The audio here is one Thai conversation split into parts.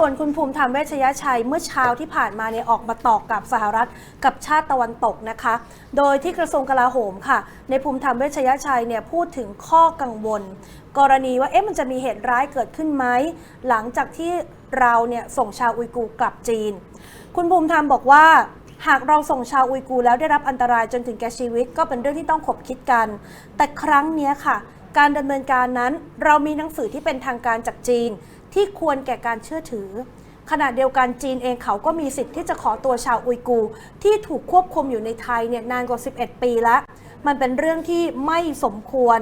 ส่วนคุณภูมิธรรมเวชยชัยเมื่อเช้าที่ผ่านมาเนี่ยออกมาตอกกับสหรัฐกับชาติตะวันตกนะคะ โดยที่กระทรวงกลาโหมค่ะ ในภูมิธรรมเวชยชัยเนี่ยพูดถึงข้อกังวล กรณีว่าเอ๊ะมันจะมีเหตุร้ายเกิดขึ้นไหมหลังจากที่เราเนี่ยส่งชาวอุยกูร์กลับจีน คุณภูมิธรรมบอกว่าหากเราส่งชาวอุยกูร์แล้วได้รับอันตรายจนถึงแก่ชีวิต ก็เป็นเรื่องที่ต้องขบคิดกัน แต่ครั้งนี้ค่ะ การดำเนินการนั้น เรามีหนังสือที่เป็นทางการจากจีน ที่ควรแก่การเชื่อถือ ขณะเดียวกันจีนเองเขาก็มีสิทธิ์ที่จะขอตัวชาวอุยกูร์ที่ถูกควบคุมอยู่ในไทยเนี่ยนานกว่า 11 ปีแล้ว มันเป็นเรื่องที่ไม่สมควร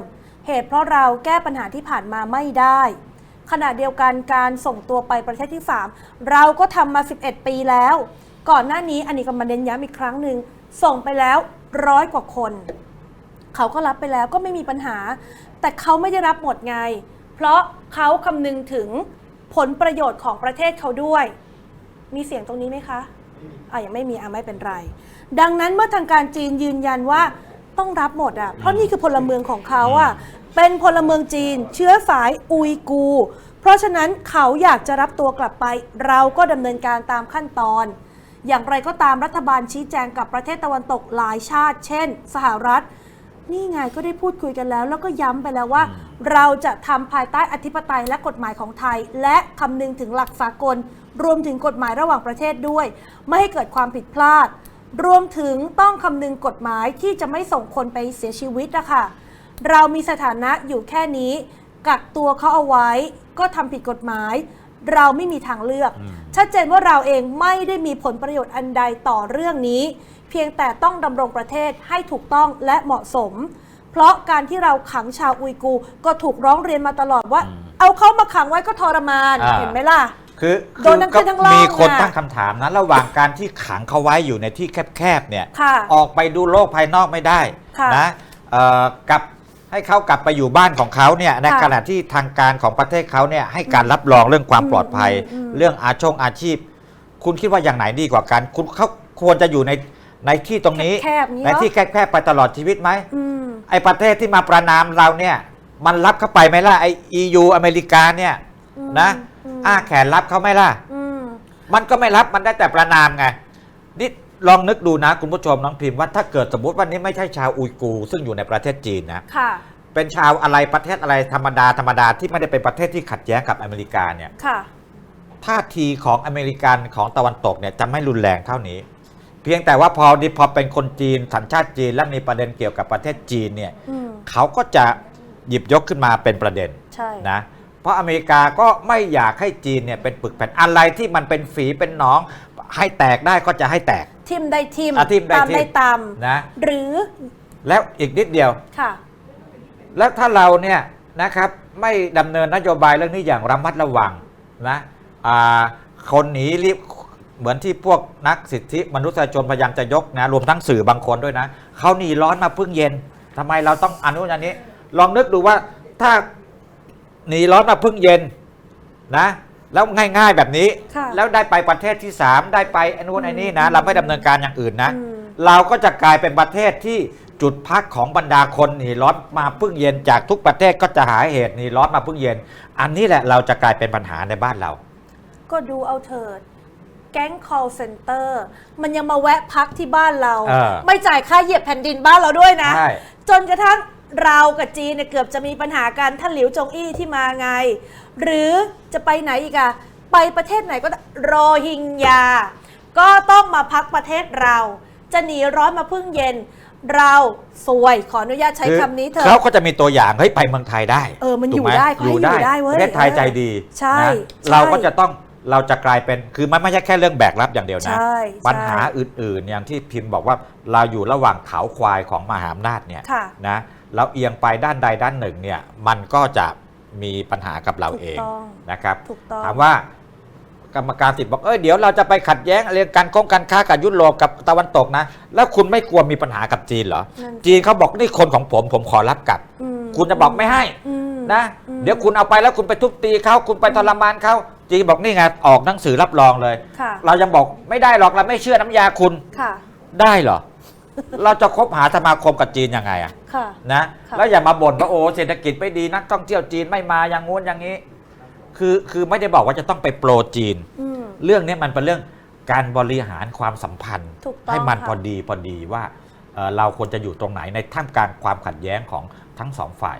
เหตุเพราะเราแก้ปัญหาที่ผ่านมาไม่ได้ ขณะเดียวกันการส่งตัวไปประเทศที่ 3 เราก็ทำมา 11 ปีแล้ว ก่อนหน้านี้อันนี้ก็มาเน้นย้ำอีกครั้งหนึ่งส่งไปแล้วร้อยกว่าคน เขาก็รับไปแล้วก็ไม่มีปัญหา แต่เขาไม่ได้รับหมดไง เพราะเขาคำนึงถึงผลประโยชน์ของประเทศเขาด้วย มีเสียงตรงนี้ไหมคะอะยังไม่มีอะไม่เป็นไร ดังนั้นเมื่อทางการจีนยืนยันว่าต้องรับหมดอะ เพราะนี่คือพลเมืองของเขาอะ เป็นพลเมืองจีน เชื้อสายอุยกูร์เพราะฉะนั้นเขาอยากจะรับตัวกลับไป เราก็ดำเนินการตามขั้นตอน อย่างไรก็ตามรัฐบาลชี้แจงกับประเทศตะวันตกหลายชาติ เช่น สหรัฐ นี่ไงก็ได้พูดคุยกันแล้ว แล้วก็ย้ำไปแล้วว่า เราจะทำภายใต้อธิปไตยและกฎหมายของไทย และคำนึงถึงหลักสากล รวมถึงกฎหมายระหว่างประเทศด้วย ไม่ให้เกิดความผิดพลาด รวมถึงต้องคำนึงกฎหมายที่จะไม่ส่งคนไปเสียชีวิตนะคะเรามีสถานะอยู่แค่นี้ กักตัวเขาเอาไว้ ก็ทำผิดกฎหมาย เราไม่มีทางเลือก ชัดเจนว่าเราเองไม่ได้มีผลประโยชน์อันใดต่อเรื่องนี้ เพียงแต่ต้องดำรงประเทศให้ถูกต้องและเหมาะสม เพราะการที่เราขังชาวอุยกูร์ก็ถูกร้องเรียนมาตลอดว่า เอาเขามาขังไว้ก็ทรมานอ่า เห็นไหมล่ะ คือโดนทั้งขึ้นทั้งล่องมีคนอะตั้งคำถามนะระหว่างการที่ขังเขาไว้อยู่ในที่แคบๆเนี่ย ค่ะ ออกไปดูโลกภายนอกไม่ได้ค่ะ นะเอ่อกลับ ให้เขากลับไปอยู่บ้านของเขาเนี่ยในค่ะขณะที่ทางการของประเทศเขาเนี่ยให้การรับรองเรื่องความปลอดภัยอืมอืม เรื่องอาชงอาชีพ คุณคิดว่าอย่างไหนดีกว่ากัน คุณเขาควรจะอยู่ในในที่ตรงนี้ แคบๆนี้ในเนาะที่แคบๆไปตลอดชีวิตไหมอืม ไอประเทศที่มาประนามเราเนี่ยมันรับเข้าไปไหมล่ะไอ EU อเมริกาเนี่ยอืมนะอืม อ้าแขนรับเขาไหมล่ะ อืม มันก็ไม่รับมันได้แต่ประนามไงนี่ ลองนึกดูนะคุณผู้ชมน้องพิมพ์ว่าถ้าเกิดสมมติวันนี้ไม่ใช่ชาวอุยกูร์ซึ่งอยู่ในประเทศจีนนะค่ะ เป็นชาวอะไรประเทศอะไรธรรมดาธรรมดาที่ไม่ได้เป็นประเทศที่ขัดแย้งกับอเมริกาเนี่ยค่ะ ท่าทีของอเมริกันของตะวันตกเนี่ยจะไม่รุนแรงเท่านี้ เพียงแต่ว่าพอดีพอเป็นคนจีนสัญชาติจีนและมีประเด็นเกี่ยวกับประเทศจีนเนี่ยอืมเขาก็จะหยิบยกขึ้นมาเป็นประเด็น ใช่ นะเพราะอเมริกาก็ไม่อยากให้จีนเนี่ยเป็นปึกแผ่นอะไรที่มันเป็นฝีเป็นหนอง ให้แตกได้ก็จะให้แตก ทิมได้ทิมอะทิ่มได้ตามทิ่มได้ตามนะ หรือแล้วอีกนิดเดียว ค่ะ แล้วถ้าเราเนี่ยนะครับไม่ดำเนินนโยบายเรื่องนี้อย่างระมัดระวังนะอ่าคนหนีรีบเหมือนที่พวกนักสิทธิมนุษยชนพยายามจะยกนะรวมทั้งสื่อบางคนด้วยนะเขาหนีร้อนมาพึ่งเย็นทำไมเราต้องอนุอันนี้ ลองนึกดูว่าถ้าหนีร้อนมาพึ่งเย็นนะ แล้วง่ายๆแบบนี้ ค่ะแล้วได้ไปประเทศที่ 3 ได้ไปไอ้นู้นไอ้นี่นะเราไม่ดำเนินการอย่างอื่นนะ อืม เราก็จะกลายเป็นประเทศที่จุดพักของบรรดาคนหนีร้อนมาพึ่งเย็นจากทุกประเทศก็จะหาเหตุหนีร้อนมาพึ่งเย็น อันนี้แหละเราจะกลายเป็นปัญหาในบ้านเรา ก็ดูเอาเถิด แก๊ง call center มันยังมาแวะพักที่บ้านเรา เออไม่จ่ายค่าเหยียบแผ่นดินบ้านเราด้วยนะ ใช่ จนกระทั่ง เรากับจีนเนี่ยเกือบจะมีปัญหากันท่านหลิวจงอี้ที่มาไง หรือจะไปไหนอีกอะไปประเทศไหนก็ได้โรฮิงญา ก็ต้องมาพักประเทศเรา จะหนีร้อนมาพึ่งเย็น เราสวยขออนุญาตใช้คำนี้เถเขาอะก็จะมีตัวอย่างเฮ้ยไปเมืองไทยได้เออมันถูกหอยู่ได้เขาให้อยู่ได้เว้ยประเทศไทยใจดีใช่นะใช่เราก็จะต้องเราจะกลายเป็นคือมันไม่ใช่แค่เรื่องแบกรับอย่างเดียวนะใช่ปัญหาใช่อื่นๆอย่างที่พิมพ์บอกว่าเราอยู่ระหว่างเขาควายของมหาอำนาจเนี่ยค่ะนะ เราเอียงไปด้านใดด้านหนึ่งเนี่ยมันก็จะมีปัญหากับเราถูกเองต้องนะครับถูกต้องถามว่ากรรมการสิทธิ์บอกเอ้ยเดี๋ยวเราจะไปขัดแย้งเรื่องการคงการค้ากับยุโรปกับตะวันตกนะ แล้วคุณไม่กลัวมีปัญหากับจีนเหรอนั่นสิจีนเขาบอกนี่คนของผมผมขอรับกลับอืมคุณจะบอกไม่ให้อืมนะอืมเดี๋ยวคุณเอาไปแล้วคุณไปทุบตีเขาคุณไปทรมานเขาจีนบอกนี่ไงออกหนังสือรับรองเลยค่ะเรายังบอกไม่ได้หรอกเราไม่เชื่อน้ำยาคุณค่ะได้เหรอ เราจะคบหาสมาคมกับจีนยังไงอะ ค่ะนะค่ะแล้วอย่ามาบ่นว่าโอ้เศรษฐกิจไม่ดีนักท่องเที่ยวจีนไม่มาอย่างงู้นอย่างนี้ คือคือไม่ได้บอกว่าจะต้องไปโปรจีน อืม เรื่องนี้มันเป็นเรื่องการบริหารความสัมพันธ์ ถูกต้องให้มันค่ะพอดีพอดีว่าเอ่อเราควรจะอยู่ตรงไหนในท่ามกลางความขัดแย้งของทั้งสองฝ่าย